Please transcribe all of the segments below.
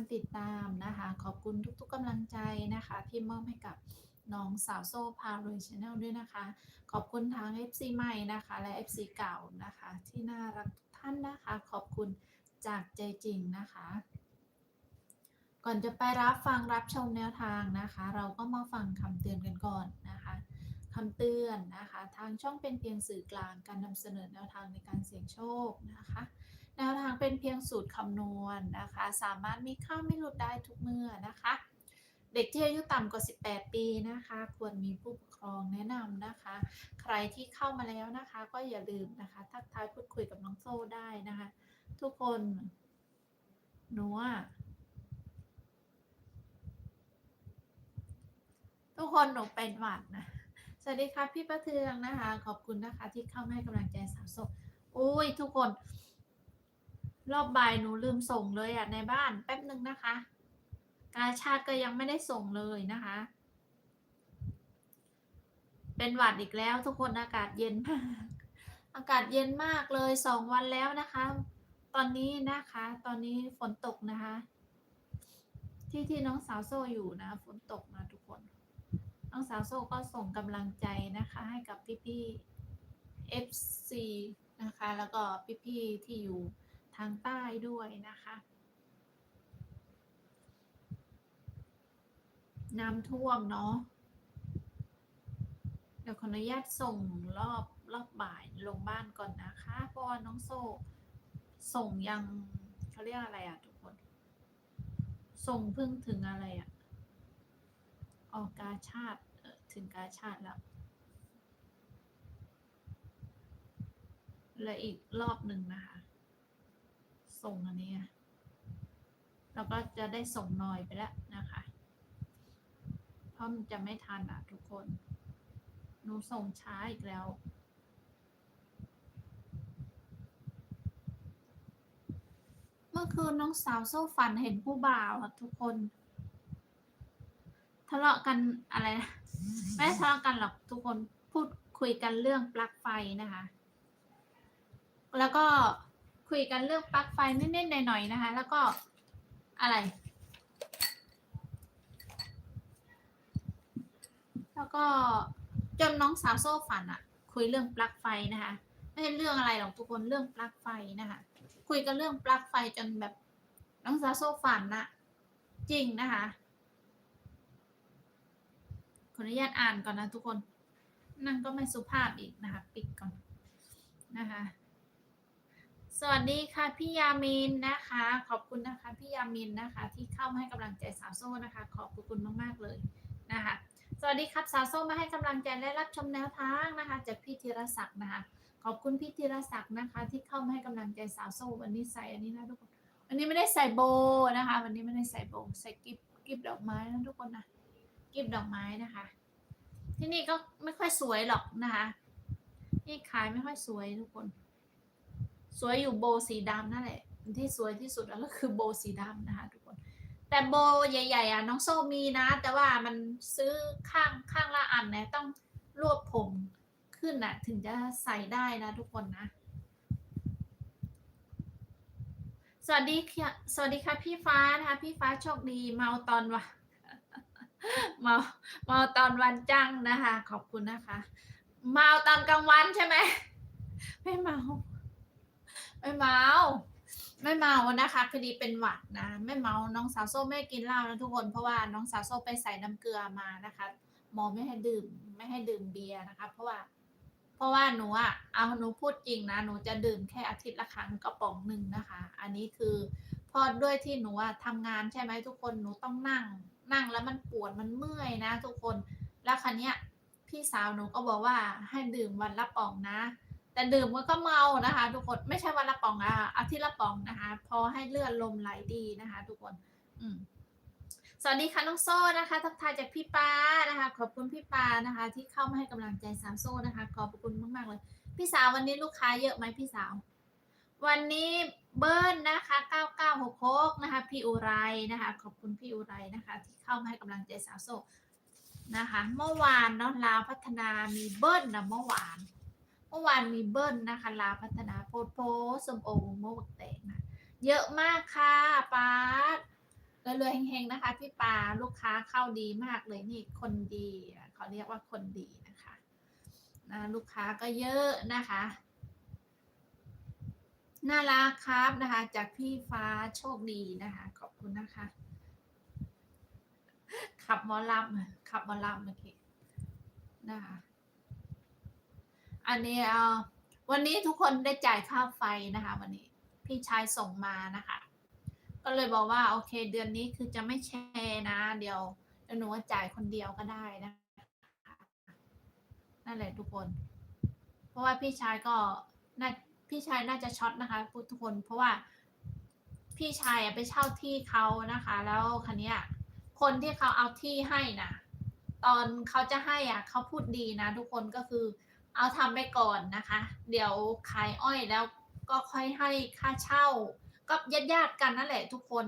การติดตามนะคะ ขอบคุณทุกๆกำลังใจนะคะ ที่มอบให้กับน้องสาวโซ่พารวยชาแนลด้วยนะคะ ขอบคุณทาง FC ใหม่นะคะ และ FC เก่านะคะ ที่น่ารักทุกท่านนะคะ ขอบคุณจากใจจริงนะคะ ก่อนจะไปรับฟังรับชมแนวทางนะคะ เราก็มาฟังคำเตือนกันก่อนนะคะคำเตือนนะคะ ทางช่องเป็นเพียงสื่อกลางการนำเสนอแนวทางในการเสี่ยงโชคนะคะ แนวทางเป็นเพียงสูตรคำนวณนะคะ สามารถมีค่าไม่หลุดได้ทุกเมื่อนะคะ เด็กที่อายุต่ำกว่า 18 ปีนะคะ ควรมีผู้ปกครองแนะนำนะคะ ใครที่เข้ามาแล้วนะคะ ก็อย่าลืมนะคะ ทักทายพูดคุยกับน้องโซ่ได้นะคะ ทุกคนหนูอะทุกคนหนูเป็นหวัดนะสวัสดีค่ะพี่ประเทืองนะคะ ขอบคุณนะคะที่เข้ามาให้กำลังใจสาวโซ่อุ้ยทุกคน รอบบ่ายหนูลืมส่งเลยอะในบ้านแป๊บหนึ่งนะคะ กาชาติก็ยังไม่ได้ส่งเลยนะคะ เป็นหวัดอีกแล้วทุกคนอากาศเย็นมาก อากาศเย็นมากเลยสองวันแล้วนะคะ ตอนนี้นะคะ ตอนนี้ฝนตกนะคะ ที่ที่น้องสาวโซ่อยู่นะ ฝนตกนะทุกคน น้องสาวโซ่ก็ส่งกำลังใจนะคะ ให้กับพี่ๆ FC นะคะ แล้วก็พี่ๆที่อยู่ ทางใต้ด้วยนะคะน้ำท่วมเนาะเดี๋ยวขออนุญาตส่งรอบรอบบ่ายลงบ้านก่อนนะคะ เพราะว่าน้องโซส่งยังเขาเรียกอะไรอะทุกคน ส่งเพิ่งถึงอะไรอะออกกาชาติถึงกาชาติแล้วและอีกรอบหนึ่งนะคะ ส่งอันนี้อะแล้วก็จะได้ส่งนอยไปแล้วนะคะ เพราะมันจะไม่ทันอะทุกคนหนูส่งช้าอีกแล้วเมื่อคืนน้องสาวโซ่ฝันเห็นผู้บ่าวอะทุกคน ทะเลาะกันอะไรนะไม่ทะเลาะกันหรอกทุกคนพูดคุยกันเรื่องปลั๊กไฟนะคะ แล้วก็ คุยกันเรื่องปลั๊กไฟนิดๆหน่อยๆนะคะ แล้วก็อะไร แล้วก็จนน้องสาวโซ่ฝันอะคุยเรื่องปลั๊กไฟนะคะไม่ใช่เรื่องอะไรหรอกทุกคนเรื่องปลั๊กไฟนะคะ คุยกันเรื่องปลั๊กไฟจนแบบน้องสาวโซ่ฝันนะจริงนะคะขออนุญาตอ่านก่อนนะทุกคน นั่นก็ไม่สุภาพอีกนะคะ ปิดก่อนนะคะ สวัสดีค่ะพี่ยามินนะคะ ขอบคุณนะคะพี่ยามินนะคะ ที่เข้ามาให้กำลังใจสาวโซ่นะคะ ขอบคุณมากๆเลยนะคะ สวัสดีครับสาวโซ่มาให้กำลังใจและรับชมแนวทางนะคะ จากพี่ธีรศักดิ์นะคะ ขอบคุณพี่ธีรศักดิ์นะคะ ที่เข้ามาให้กำลังใจสาวโซ่วันนี้ใส่อันนี้นะทุกคนวันนี้ไม่ได้ใส่โบนะคะ วันนี้ไม่ได้ใส่โบใส่กิบกิบดอกไม้นะทุกคนนะกิบดอกไม้นะคะ ที่นี่ก็ไม่ค่อยสวยหรอกนะคะ ที่ขายไม่ค่อยสวยทุกคน สวยอยู่โบสีดำนั่นแหละที่สวยที่สุดแล้วก็คือโบสีดำนะคะทุกคน แต่โบใหญ่ๆอะน้องโซ่มีนะ แต่ว่ามันซื้อข้างข้างละอันนะต้องรวบผมขึ้นน่ะถึงจะใส่ได้นะทุกคนนะ สวัสดีค่ะสวัสดีค่ะพี่ฟ้านะคะพี่ฟ้าโชคดีเมาตอนวันเมาเมาตอนวันจังนะคะ ขอบคุณนะคะ เมาตอนกลางวันใช่ไหมไม่เมา ไม่เมาไม่เมานะคะพอดีเป็นหวัดนะไม่เมาน้องสาวโซ่ไม่กินเหล้านะทุกคนเพราะว่าน้องสาวโซ่ไปใส่น้ำเกลือมานะคะหมอไม่ให้ดื่ม ไม่ให้ดื่มเบียร์นะคะ เพราะว่า เพราะว่าหนูอะเอาหนูพูดจริงนะหนูจะดื่มแค่อาทิตย์ละครั้งกระป๋องหนึ่งนะคะ อันนี้คือเพอด้วยที่หนูอะทำงานใช่ไหมทุกคนหนูต้องนั่ง นั่งแล้วมันปวดมันเมื่อยนะ ทุกคนแล้วคันเนี้ยพี่สาวหนูก็บอกว่าให้ดื่มวันละป๋องนะ แต่ดื่มมันก็เมานะคะ ทุกคนไม่ใช่วันละป๋องอะอาทิตย์ละป๋องนะคะ พอให้เลือดลมไหลดีนะคะ ทุกคน อืมสวัสดีค่ะน้องโซ่นะคะ ทักทายจากพี่ป้านะคะ ขอบคุณพี่ป้านะคะ ที่เข้ามาให้กำลังใจสามโซ่นะคะ ขอบคุณมากๆเลย พี่สาววันนี้ลูกค้าเยอะไหมพี่สาว วันนี้เบิ้ลนะคะ9966นะคะ พี่อุไรนะคะ ขอบคุณพี่อุไรนะคะ ที่เข้ามาให้กำลังใจสาวโซ่นะคะ เมื่อวานเนาะลาวพัฒนามีเบิ้ลนะเมื่อวาน เมื่อวานมีเบิ้ลนะคะลาพัฒนาโพสโพสสมโอโมกแตกนะเยอะมากค่ะป้าดรวยๆเฮงๆนะคะ พี่ปาลูกค้าเข้าดีมากเลยนี่คนดีเขาเรียกว่าคนดีนะคะนะลูกค้าก็เยอะนะคะ น่ารักครับนะคะ จากพี่ฟ้าโชคดีนะคะ ขอบคุณนะคะ ขับมอลำขับมอลำเมื่อกี้นะคะ อันนี้วันนี้ทุกคนได้จ่ายค่าไฟนะคะ วันนี้พี่ชายส่งมานะคะ ก็เลยบอกว่าโอเค เดือนนี้คือจะไม่แชร์นะ เดี๋ยวหนูจ่ายคนเดียวก็ได้นะนั่นแหละทุกคน เพราะว่าพี่ชายก็น่าพี่ชายน่าจะช็อตนะคะทุกคน เพราะว่าพี่ชายไปเช่าที่เขานะคะ แล้วคันนี้คนที่เขาเอาที่ให้นะตอนเขาจะให้อะเขาพูดดีนะทุกคนก็คือ เอาทำไปก่อนนะคะ เดี๋ยวขายอ้อยแล้วก็ค่อยให้ค่าเช่า ก็ญาติญาติกันนั่นแหละทุกคน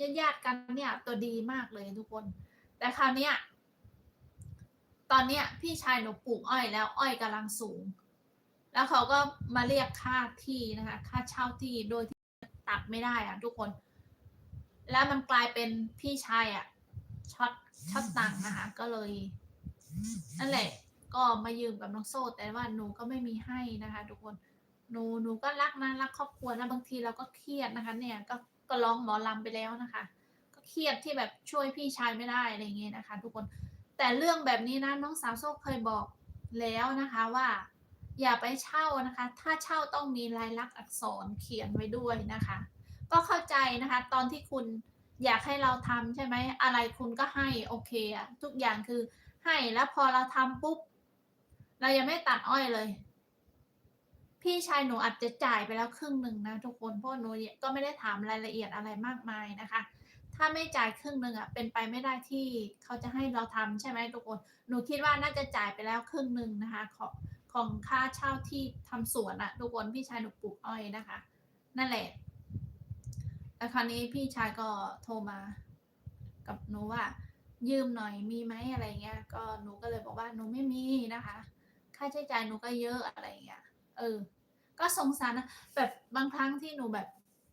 ญาติญาติกันเนี่ยตัวดีมากเลยทุกคน แต่คราวเนี้ยตอนเนี้ยพี่ชายหนูปลูกอ้อยแล้วอ้อยกำลังสูง แล้วเขาก็มาเรียกค่าที่นะคะ ค่าเช่าที่โดยที่ตัดไม่ได้อะทุกคน แล้วมันกลายเป็นพี่ชายอะช็อตช็อตตังค์นะคะ ก็เลยนั่นแหละ ก็มายืมกับน้องโซ่ แต่ว่าหนูก็ไม่มีให้นะคะ ทุกคนหนูหนูก็รักนะรักครอบครัวนะบางทีเราก็เครียดนะคะ เนี่ยก็ก็ร้องหมอลำไปแล้วนะคะ ก็เครียดที่แบบช่วยพี่ชายไม่ได้อะไรเงี้ยนะคะ ทุกคนแต่เรื่องแบบนี้นะน้องสาวโซ่เคยบอกแล้วนะคะว่า อย่าไปเช่านะคะ ถ้าเช่าต้องมีลายลักษณ์อักษรเขียนไว้ด้วยนะคะ ก็เข้าใจนะคะ ตอนที่คุณอยากให้เราทำใช่ไหมอะไรคุณก็ให้โอเคอะทุกอย่างคือให้แล้วพอเราทำปุ๊บ เรายังไม่ตัดอ้อยเลย พี่ชายหนูอาจจะจ่ายไปแล้วครึ่งหนึ่งนะทุกคนเพราะหนูก็ไม่ได้ถามรายละเอียดอะไรมากมายนะคะ ถ้าไม่จ่ายครึ่งหนึ่งอะเป็นไปไม่ได้ที่เขาจะให้เราทำใช่ไหมทุกคน หนูคิดว่าน่าจะจ่ายไปแล้วครึ่งหนึ่งนะคะของของค่าเช่าที่ทำสวนอะทุกคนพี่ชายหนูปลูกอ้อยนะคะ นั่นแหละแล้วคราวนี้พี่ชายก็โทรมา กับหนูว่ายืมหน่อยมีไหมอะไรเงี้ย ก็หนูก็เลยบอกว่าหนูไม่มีนะคะ ค่าใช้จ่ายหนูก็เยอะอะไรอย่างเงี้ย เออ ก็สงสารนะ แบบบางครั้งที่หนูแบบ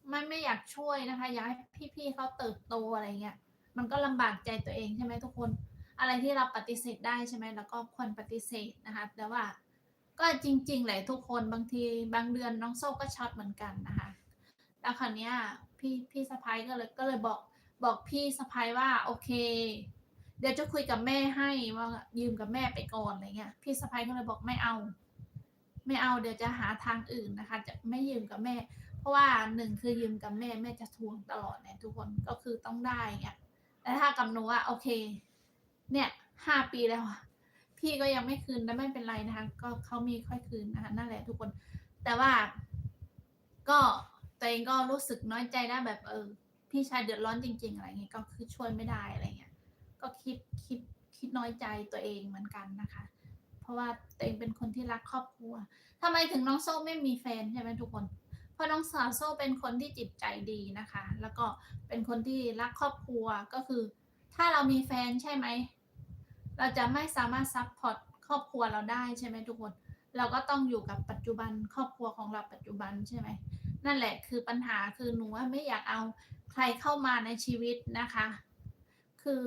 ไม่ไม่อยากช่วยนะคะ อยากให้พี่ๆเขาเติบโตอะไรเงี้ย มันก็ลำบากใจตัวเองใช่ไหมทุกคน อะไรที่เราปฏิเสธได้ใช่ไหมแล้วก็ควรปฏิเสธนะคะ แต่ว่าก็จริงๆแหละทุกคนบางทีบางเดือนน้องโซ่ก็ช็อตเหมือนกันนะคะ แล้วคราวเนี้ยพี่พี่สะพ้ายก็เลยก็เลยบอกบอกพี่สะพ้ายว่าโอเค เดี๋ยวจะคุยกับแม่ให้ว่ายืมกับแม่ไปก่อนอะไรเงี้ย พี่สะพ้ายก็เลยบอกไม่เอา ไม่เอาเดี๋ยวจะหาทางอื่นนะคะ จะไม่ยืมกับแม่ เพราะว่าหนึ่งคือยืมกับแม่แม่จะทวงตลอดเนี่ยทุกคนก็คือต้องได้เงี้ยแต่ถ้ากับหนูว่าโอเค เนี่ยห้าปีแล้วพี่ก็ยังไม่คืนแต่ไม่เป็นไรนะคะ ก็เขามีค่อยคืนนะคะนั่นแหละทุกคน แต่ว่า ก็ตัวเองก็รู้สึกน้อยใจนะแบบเออ พี่ชายเดือดร้อนจริง ๆ อะไรเงี้ยก็คือช่วยไม่ได้อะไรเงี้ย ก็คิดคิดคิดน้อยใจตัวเองเหมือนกันนะคะ เพราะว่าตัวเองเป็นคนที่รักครอบครัวทำไมถึงน้องโซ่ไม่มีแฟนใช่ไหมทุกคน เพราะน้องสาวโซ่เป็นคนที่จิตใจดีนะคะ แล้วก็เป็นคนที่รักครอบครัวก็คือ ถ้าเรามีแฟนใช่ไหม เราจะไม่สามารถซัพพอร์ตครอบครัวเราได้ใช่ไหมทุกคน เราก็ต้องอยู่กับปัจจุบันครอบครัวของเราปัจจุบันใช่ไหมนั่นแหละคือปัญหาคือหนูว่าไม่อยากเอาใครเข้ามาในชีวิตนะคะ คือ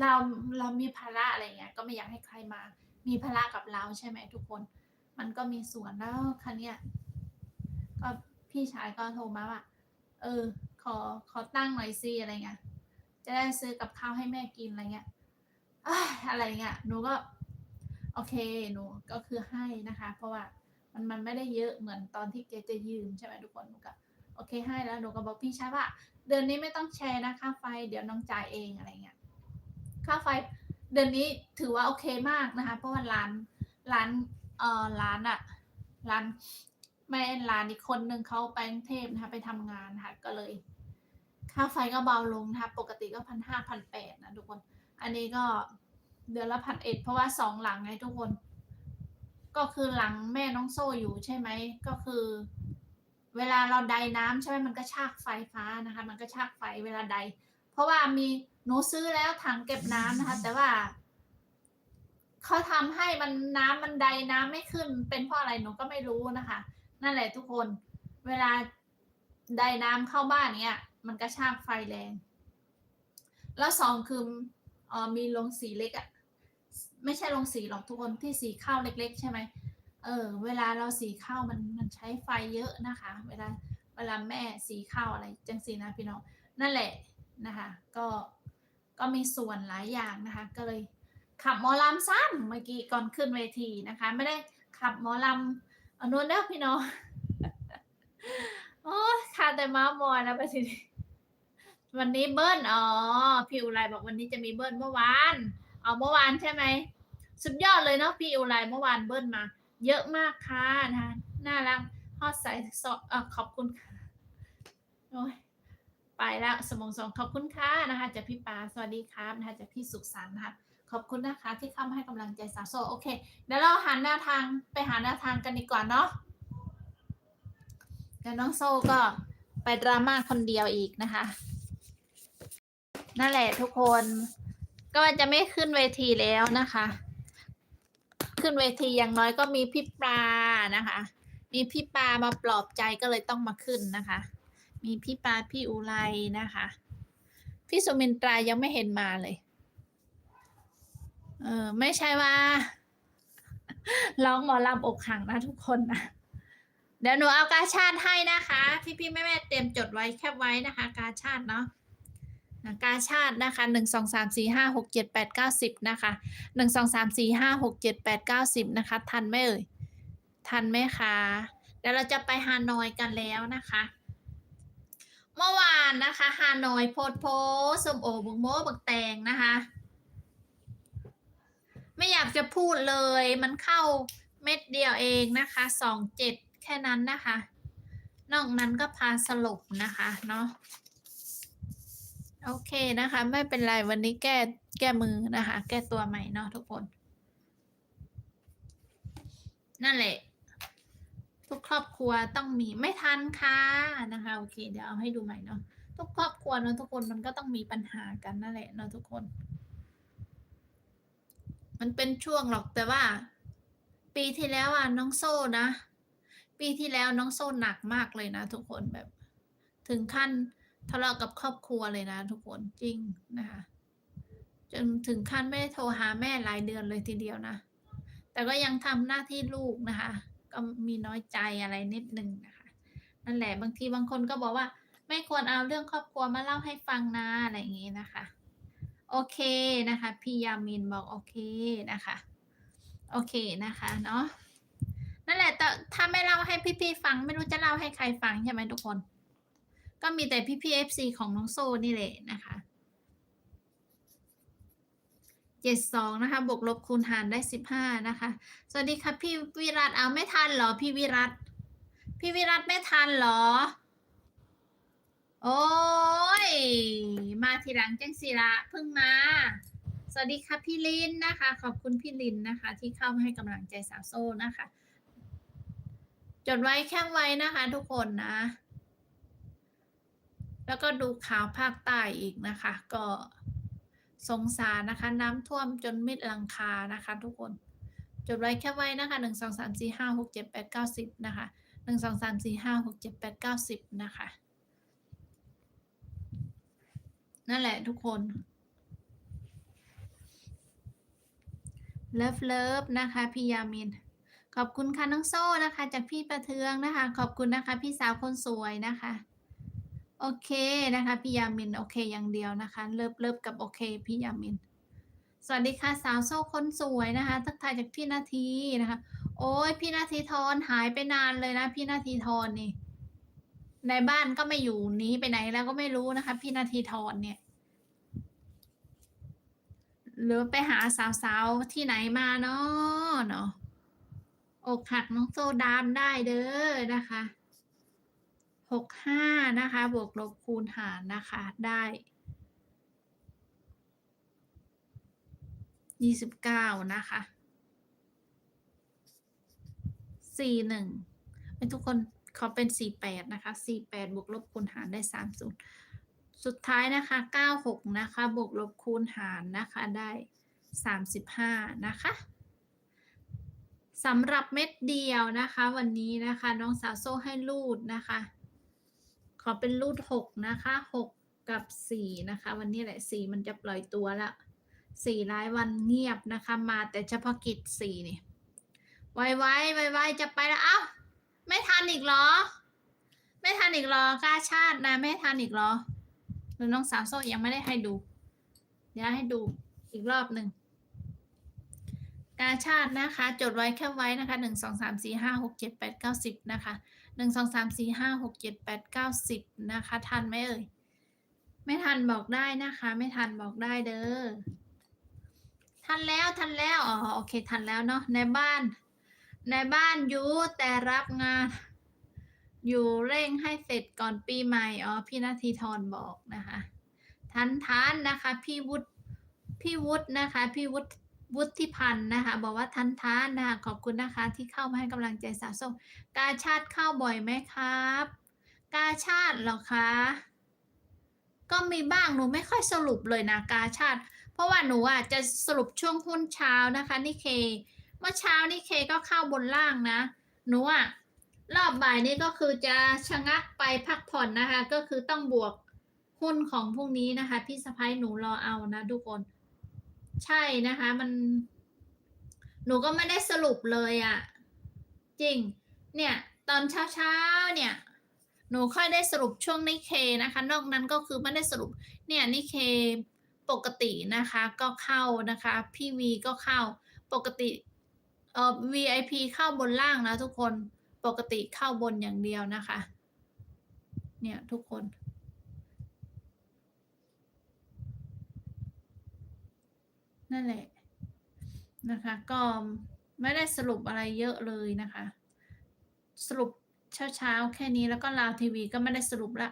เราเรามีภาระอะไรเงี้ย ก็ไม่อยากให้ใครมา มีภาระกับเราใช่ไหมทุกคน มันก็มีส่วนแล้วคันเนี้ยก็พี่ชายก็โทรมาว่า เออ ขอขอตั้งหน่อยซิอะไรเงี้ย จะได้ซื้อกับข้าวให้แม่กินอะไรเงี้ยอะไรเงี้ย หนูก็ โอเค หนูก็คือให้นะคะ เพราะว่ามันมันไม่ได้เยอะเหมือนตอนที่เกจะยืมใช่ไหมทุกคน หนูก็โอเคให้แล้ว หนูก็บอกพี่ชายว่า เดือนนี้ไม่ต้องแชร์นะค่าไฟ เดี๋ยวน้องจ่ายเองอะไรเงี้ย ค่าไฟเดือนนี้ถือว่าโอเคมากนะคะ เพราะว่าร้านร้านเอ่อร้านอะร้านแม่ร้านอีกคนหนึ่งเขาไปกรุงเทพนะคะ ไปทำงานนะคะก็เลย ค่าไฟก็เบาลงนะคะ ปกติก็พันห้าพันแปดนะทุกคน อันนี้ก็เดือนละพันเอ็ดเพราะว่าสองหลังไงทุกคน ก็คือหลังแม่น้องโซ่อยู่ใช่ไหมก็คือ เวลาเราไดน้ำใช่ไหมมันก็ชากไฟฟ้านะคะ มันก็ชากไฟเวลาได ราะว่ามีหนูซื้อแล้วถังเก็บน้ำนะคะ แต่ว่าเขาทำให้มันน้ำมันไดน้ำไม่ขึ้น เป็นเพราะอะไรหนูก็ไม่รู้นะคะ นั่นแหละทุกคน เวลาได้น้ำเข้าบ้านเนี้ยมันกระชากไฟแรง แล้วสองคือออมีโรงสีเล็กอะไม่ใช่โรงสีหรอกทุกคนที่สีข้าวเล็ก ๆ ใช่ไหมเออ เวลาเราสีข้าวมันมันใช้ไฟเยอะนะคะ เวลาเวลาแม่สีข้าวอะไร จังสีนะพี่น้องนั่นแหละ นะคะ ก็ก็มีส่วนหลายอย่างนะคะ ก็เลยขับหมอลำซ้ำเมื่อกี้ก่อนขึ้นเวทีนะคะ ไม่ได้ขับหมอลำอนวนแล้วพี่น้องโอ้ยขาดแต่ม้ามอยแล้วไปทีนี้วันนี้เบิ้ลอ๋อพี่อุไรบอกวันนี้จะมีเบิ้ลเมื่อวานเอาเมื่อวานใช่ไหมสุดยอดเลยเนาะพี่อุไรเมื่อวานเบิ้ลมา เยอะมากค่ะนะน่ารักฮอดใส่ขอบคุณค่ะโอ้ย ไปแล้วสมองสองขอบคุณค่ะนะคะจากพี่ปาสวัสดีครับนะคะจากพี่สุขสันต์นะคะขอบคุณนะคะที่เข้ามาให้กำลังใจสาวโซโอเคเดี๋ยวเราหาแนวทางไปหาแนวทางกันดีกว่าเนาะแล้วน้องโซก็ไปดราม่าคนเดียวอีกนะคะ นั่นแหละทุกคนก็จะไม่ขึ้นเวทีแล้วนะคะ ขึ้นเวทีอย่างน้อยก็มีพี่ปลานะคะ มีพี่ปลามาปลอบใจก็เลยต้องมาขึ้นนะคะ มีพี่ปลาพี่อุไรนะคะ พี่สุมินตรายังไม่เห็นมาเลย เออไม่ใช่ว่าร้องหมอลำอกหักนะทุกคนนะเดี๋ยวหนูเอากาชาติให้นะคะ พี่พี่ๆแม่แม่ๆเตรียมจดไว้แคบไว้นะคะ กาชาติเนาะนะกาชาตินะคะหนึ่งสองสามสี่ห้าหกเจ็ดแปดเก้าสิบนะคะหนึ่งสองสามสี่ห้าหกเจ็ดแปดเก้าสิบนะคะ ทันไหมเอ่ย ทันไหมคะ เดี๋ยวเราจะไปฮานอยกันแล้วนะคะ เมื่อวานนะคะฮานอยโพดโพส้มโอบุกโมบักแตงนะคะ ไม่อยากจะพูดเลยมันเข้าเม็ดเดียวเองนะคะสองเจ็ดแค่นั้นนะคะ นอกนั้นก็พาสลบนะคะเนาะโอเคนะคะ ไม่เป็นไรวันนี้แก้แก้มือนะคะ แก้ตัวใหม่เนาะทุกคน นั่นแหละ ทุกครอบครัวต้องมีไม่ทันค่ะนะคะโอเค เดี๋ยวเอาให้ดูใหม่เนาะทุกครอบครัวเนาะทุกคนมันก็ต้องมีปัญหากันนั่นแหละเนาะทุกคน มันเป็นช่วงหรอกแต่ว่า ปีที่แล้วอะน้องโซ่นะ ปีที่แล้วน้องโซ่หนักมากเลยนะ ทุกคนแบบ ถึงขั้นทะเลาะกับครอบครัวเลยนะ ทุกคนจริงนะคะจนถึงขั้นไม่ได้โทรหาแม่หลายเดือนเลยทีเดียวนะ แต่ก็ยังทำหน้าที่ลูกนะคะ ก็มีน้อยใจอะไรนิดนึงนะคะ นั่นแหละบางทีบางคนก็บอกว่า ไม่ควรเอาเรื่องครอบครัวมาเล่าให้ฟังนะอะไรอย่างงี้นะคะ โอเคนะคะพี่ยามินบอกโอเคนะคะ โอเคนะคะเนาะนั่นแหละแต่ถ้าไม่เล่าให้พี่ๆฟัง ไม่รู้จะเล่าให้ใครฟังใช่ไหมทุกคน ก็มีแต่พี่ๆเอฟซีของน้องโซนี่แหละนะคะ เจ็ดสองนะคะบวกลบคูณหารได้สิบห้านะคะ สวัสดีค่ะพี่วิรัตเอาไม่ทันเหรอพี่วิรัตพี่วิรัตไม่ทันเหรอ โอ้ย มาทีหลังจังสีละเพิ่งมา สวัสดีค่ะพี่ลินนะคะ ขอบคุณพี่ลินนะคะ ที่เข้ามาให้กำลังใจสาวโซ่นะคะ จดไว้แค่ไว้นะคะทุกคนนะ แล้วก็ดูข่าวภาคใต้อีกนะคะ ก็ สงสารนะคะ น้ำท่วมจนมิดหลังคานะคะ ทุกคนจดไว้แค่ไว้นะคะหนึ่งสองสามสี่ห้าหกเจ็ดแปดเก้าสิบนะคะหนึ่งสองสามสี่ห้าหกเจ็ดแปดเก้าสิบนะคะ นั่นแหละทุกคนเลิฟเลิฟนะคะพี่ยามิน ขอบคุณค่ะน้องโซ่นะคะ จากพี่ประเทืองนะคะ ขอบคุณนะคะ พี่สาวคนสวยนะคะ โอเคนะคะพี่ยามินโอเคอย่างเดียวนะคะเลิฟเลิฟกับโอเคพี่ยามิน สวัสดีค่ะสาวโซ่คนสวยนะคะ ทักทายจากพี่นาทีนะคะ โอ้ยพี่นาทีทอนหายไปนานเลยนะ พี่นาทีทอนนี่ ในบ้านก็ไม่อยู่หนี้ไปไหนแล้วก็ไม่รู้นะคะ พี่นาทีทอนเนี่ยหรือไปหาสาวๆที่ไหนมาเนาะเนาะอกหักน้องโซดามได้เด้อนะคะ หกห้านะคะ บวกลบคูณหารนะคะ ได้ยี่สิบเก้านะคะสี่หนึ่งเป็นทุกคนเขาเป็นสี่แปดนะคะสี่แปดบวกลบคูณหารได้สามศูนย์สุดท้ายนะคะเก้าหกนะคะ บวกลบคูณหารนะคะได้สามสิบห้านะคะสำหรับเม็ดเดียวนะคะ วันนี้นะคะ น้องสาวโซ่ให้ลูดนะคะ อเป็นรูดหกนะคะหกกับสี่นะคะ วันนี้แหละสี่มันจะปล่อยตัวละสี่รายวันเงียบนะคะ มาแต่เฉพาะกิจสี่นี่ไวไวไวไวจะไปแล้วเอ้าไม่ทันอีกหรอ ไม่ทันอีกหรอกาชาตินะ ไม่ทันอีกหรอหรือน้องสาวโซ่ยังไม่ได้ให้ดูเดี๋ยวให้ดูอีกรอบหนึ่งกาชาตินะคะ จดไว้แค่ไว้นะคะหนึ่งสองสามสี่ห้าหกเจ็ดแปดเก้าสิบนะคะ หนึ่งสองสามสี่ห้าหกเจ็ดแปดเก้าสิบนะคะ ทันไหมเอ่ย ไม่ทันบอกได้นะคะ ไม่ทันบอกได้เด้อ ทันแล้วทันแล้ว อ๋อโอเค ทันแล้วเนาะ ในบ้าน ในบ้านอยู่แต่รับงาน อยู่เร่งให้เสร็จก่อนปีใหม่ อ๋อ พี่นาทีทรบอกนะคะ ทันทันนะคะ พี่วุฒิ พี่วุฒินะคะ พี่วุฒิ วุฒิพันธ์นะคะ บอกว่าทันทันนะคะขอบคุณนะคะที่เข้ามาให้กำลังใจสาวส้มกาชาติเข้าบ่อยไหมครับ กาชาติหรอคะก็มีบ้างหนูไม่ค่อยสรุปเลยนะกาชาติ เพราะว่าหนูอะจะสรุปช่วงหุ้นเช้านะคะนี่เค เมื่อเช้านี่เคก็เข้าบนล่างนะ หนูอะรอบบ่ายนี้ก็คือจะชะงักไปพักผ่อนนะคะ ก็คือต้องบวกหุ้นของพรุ่งนี้นะคะ พี่สะพ้ายหนูรอเอานะทุกคน ใช่นะคะมัน หนูก็ไม่ได้สรุปเลยอะ่ะ จริง เนี่ย ตอนเช้าเช้าๆเนี่ย หนูค่อยได้สรุปช่วงนิเคนะคะ นอกนั้นก็คือไม่ได้สรุป เนี่ยนิเคปกตินะคะ ก็เข้านะคะ พี่วีก็เข้า ปกติเอ่อ VIP เข้าบนล่างนะทุกคนปกติเข้าบนอย่างเดียวนะคะ เนี่ยทุกคน นั่นแหละนะคะ ก็ไม่ได้สรุปอะไรเยอะเลยนะคะ สรุปเช้าๆแค่นี้แล้วก็ลาวทีวีก็ไม่ได้สรุปละ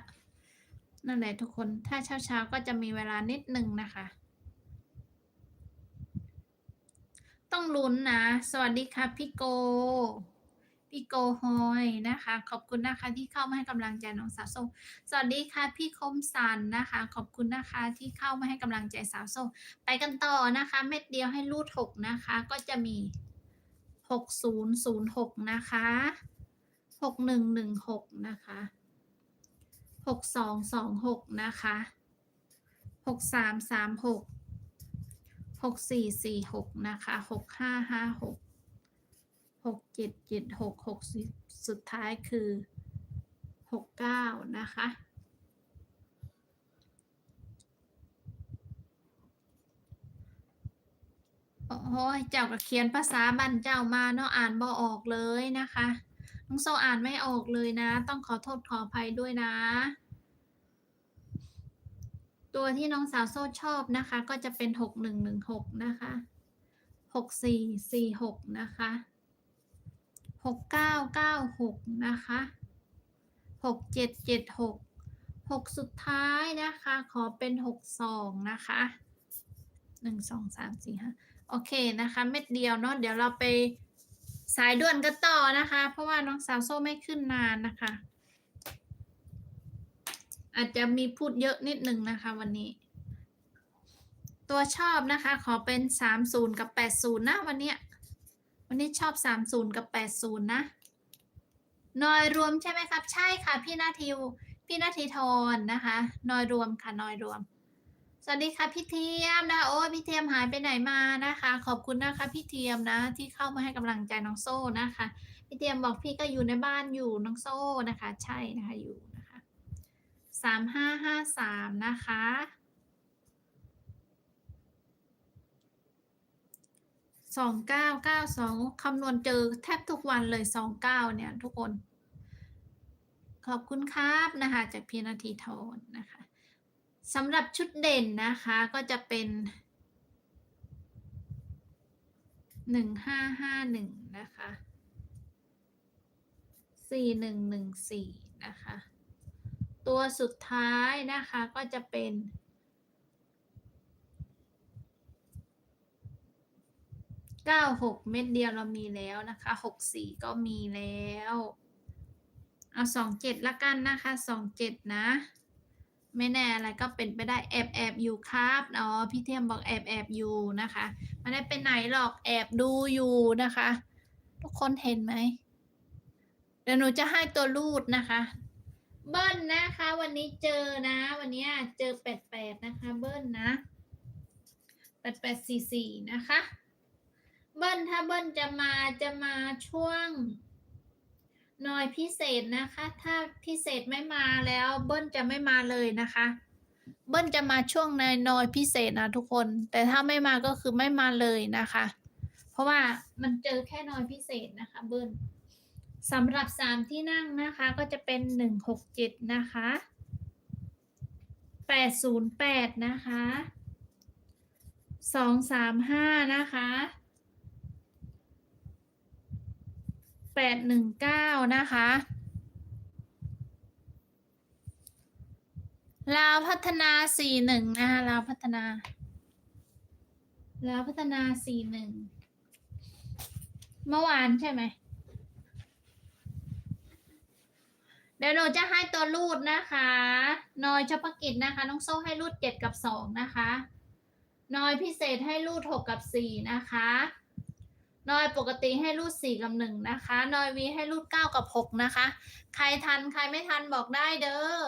นั่นแหละทุกคนถ้าเช้าเช้าก็จะมีเวลานิดนึงนะคะ ต้องลุ้นนะ สวัสดีค่ะพี่โก พี่โกฮอยนะคะ ขอบคุณนะคะที่เข้ามาให้กำลังใจน้องสาวส้มสวัสดีค่ะพี่คมสันนะคะ ขอบคุณนะคะที่เข้ามาให้กำลังใจสาวส้มไปกันต่อนะคะ เม็ดเดียวให้รูดหกนะคะ ก็จะมีหกศูนย์ศูนย์หกนะคะหกหนึ่งหนึ่งหกนะคะหกสองสองหกนะคะหกสามสามหกหกสี่สี่หกนะคะหกห้าห้าหก หกเจ็ดเจ็ดหกหกสุดท้ายคือหกเก้านะคะ โอ้โหเจ้าก็เขียนภาษาบันเจ้ามาเนาะอ่านบ่ออกเลยนะคะน้องโซอ่านไม่ออกเลยนะ ต้องขอโทษขออภัยด้วยนะตัวที่น้องสาวโซชอบนะคะก็จะเป็นหกหนึ่งหนึ่งหกนะคะหกสี่สี่หกนะคะ หกเก้าเก้าหกนะคะหกเจ็ดเจ็ดหกหกสุดท้ายนะคะ ขอเป็นหกสองนะคะหนึ่งสองสามสี่ห้าโอเคนะคะ เม็ดเดียวเนาะเดี๋ยวเราไปสายด่วนกันต่อนะคะ เพราะว่าน้องสาวโซ่ไม่ขึ้นนานนะคะ อาจจะมีพูดเยอะนิดนึงนะคะวันนี้ ตัวชอบนะคะ ขอเป็นสามศูนย์กับแปดศูนย์นะวันเนี้ย วันนี้ชอบ 30 กับ 80 นะนอยรวมใช่ไหมครับ ใช่ค่ะ พี่นาทีพี่นาทีทรนะคะนอยรวมค่ะนอยรวม สวัสดีค่ะพี่เทียมนะโอ้พี่เทียมหายไปไหนมานะคะ ขอบคุณนะคะ พี่เทียมนะ ที่เข้ามาให้กำลังใจน้องโซ่นะคะ พี่เทียมบอกพี่ก็อยู่ในบ้านอยู่น้องโซ่นะคะ ใช่นะคะอยู่นะคะสามห้าห้าสามนะคะ สองเก้าเก้าสองคำนวณเจอแทบทุกวันเลยสองเก้าเนี่ยทุกคน ขอบคุณครับนะคะจากพีนาทีทนนะคะสำหรับชุดเด่นนะคะก็จะเป็นหนึ่งห้าห้าหนึ่งนะคะสี่หนึ่งหนึ่งสี่นะคะ ตัวสุดท้ายนะคะก็จะเป็น เก้าหกเม็ดเดียวเรามีแล้วนะคะหกสี่ก็มีแล้ว เอาสองเจ็ดละกันนะคะสองเจ็ดนะ ไม่แน่อะไรก็เป็นไปได้แอบแอบอยู่ครับอ๋อพี่เทียมบอกแอบแอบอยู่นะคะไม่ได้ไปไหนหรอกแอบดูอยู่นะคะ ทุกคนเห็นไหมเดี๋ยวหนูจะให้ตัวรูดนะคะเบิ้ลนะคะ วันนี้เจอนะ วันนี้เจอแปดแปดนะคะ เบิ้ลนะแปดแปดสี่สี่นะคะ เบิ้ลถ้าเบิ้ลจะมาจะมาช่วงหน่อยพิเศษนะคะ ถ้าพิเศษไม่มาแล้วเบิ้ลจะไม่มาเลยนะคะ เบิ้ลจะมาช่วงในนอยพิเศษนะทุกคน แต่ถ้าไม่มาก็คือไม่มาเลยนะคะ เพราะว่ามันเจอแค่นอยพิเศษนะคะ เบิ้ลสำหรับสามที่นั่งนะคะก็จะเป็นหนึ่งหกเจ็ดนะคะแปดศูนย์แปดนะคะสองสามห้านะคะ แปดหนึ่งเก้านะคะลาวพัฒนาสี่หนึ่งนะคะลาวพัฒนาลาวพัฒนาสี่หนึ่งเมื่อวานใช่ไหม เดี๋ยวหนูจะให้ตัวรูดนะคะ นอยเฉพาะกิจนะคะ น้องโซ่ให้รูดเจ็ดกับสองนะคะ นอยพิเศษให้รูดหกกับสี่นะคะ นอยปกติให้รูดสี่กับหนึ่งนะคะ นอยวีให้รูดเก้ากับหกนะคะ ใครทันใครไม่ทันบอกได้เด้อ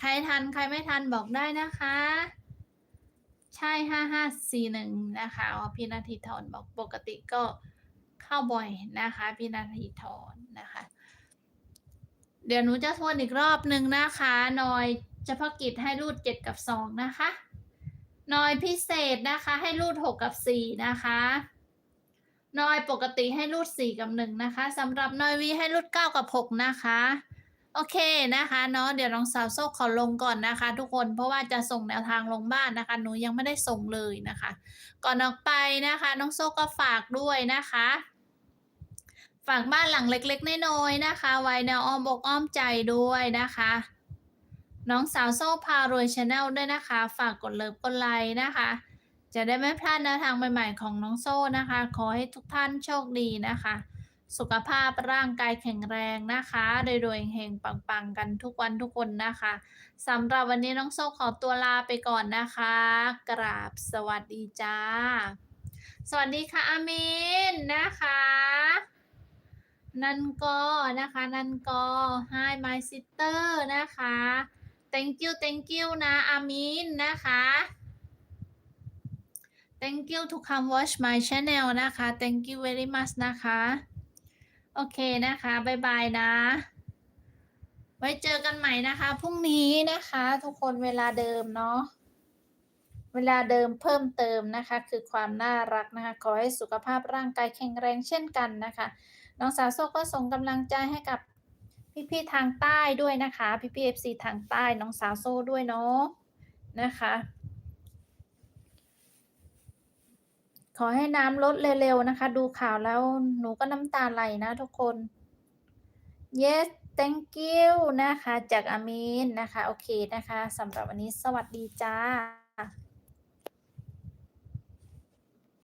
ใครทันใครไม่ทันบอกได้นะคะ ใช่ห้าห้าสี่หนึ่งนะคะพี่นาทีทอนบอกปกติก็เข้าบ่อยนะคะพี่นาทีทอนนะคะ เดี๋ยวหนูจะทวนอีกรอบหนึ่งนะคะ นอยเฉพาะกิจให้รูดเจ็ดกับสองนะคะ นอยพิเศษนะคะให้รูดหกกับสี่นะคะ นอยปกติให้รูดสี่กับหนึ่งนะคะสำหรับนอยวีให้รูดเก้ากับหกนะคะ โอเคนะคะเนาะเดี๋ยวน้องสาวโซ่ขอลงก่อนนะคะ ทุกคนเพราะว่าจะส่งแนวทางลงบ้านนะคะ หนูยังไม่ได้ส่งเลยนะคะ ก่อนออกไปนะคะ น้องโซ่ก็ฝากด้วยนะคะฝากบ้านหลังเล็กๆน้อยๆนะคะ ไว้ในอ้อมอกอ้อมใจด้วยนะคะ น้องสาวโซ่พารวยชาแนลด้วยนะคะ ฝากกดเลิฟกดไลค์นะคะ จะได้ไม่พลาดแนวทางใหม่ ๆ ของน้องโซ่นะคะ ขอให้ทุกท่านโชคดีนะคะ สุขภาพร่างกายแข็งแรงนะคะโดยๆเฮงปังๆกันทุกวันทุกคนนะคะสำหรับวันนี้น้องโซ่ขอตัวลาไปก่อนนะคะ กราบสวัสดีจ้า สวัสดีค่ะอามินนะคะ นันก็นะคะนันก็ Hi my sister นะคะ thank you thank you นะอามินนะคะ thank you to come watch my channel นะคะ thank you very much นะคะ โอเคนะคะบายบายนะ ไว้เจอกันใหม่นะคะ พรุ่งนี้นะคะ ทุกคนเวลาเดิมเนาะ เวลาเดิมเพิ่มเติมนะคะ คือความน่ารักนะคะ ขอให้สุขภาพร่างกายแข็งแรงเช่นกันนะคะ น้องสาวโซก็ส่งกำลังใจให้กับพี่ๆทางใต้ด้วยนะคะ พี่ๆเอฟซีทางใต้ น้องสาวโซด้วยเนาะนะคะ ข อให้น้ำลดเร็วๆนะคะ ดูข่าวแล้วหนูก็น้ำตาไหลนะทุกคน yes thank you นะคะ จากอามีนนะคะ โอเคนะคะสำหรับวันนี้สวัสดีจ้า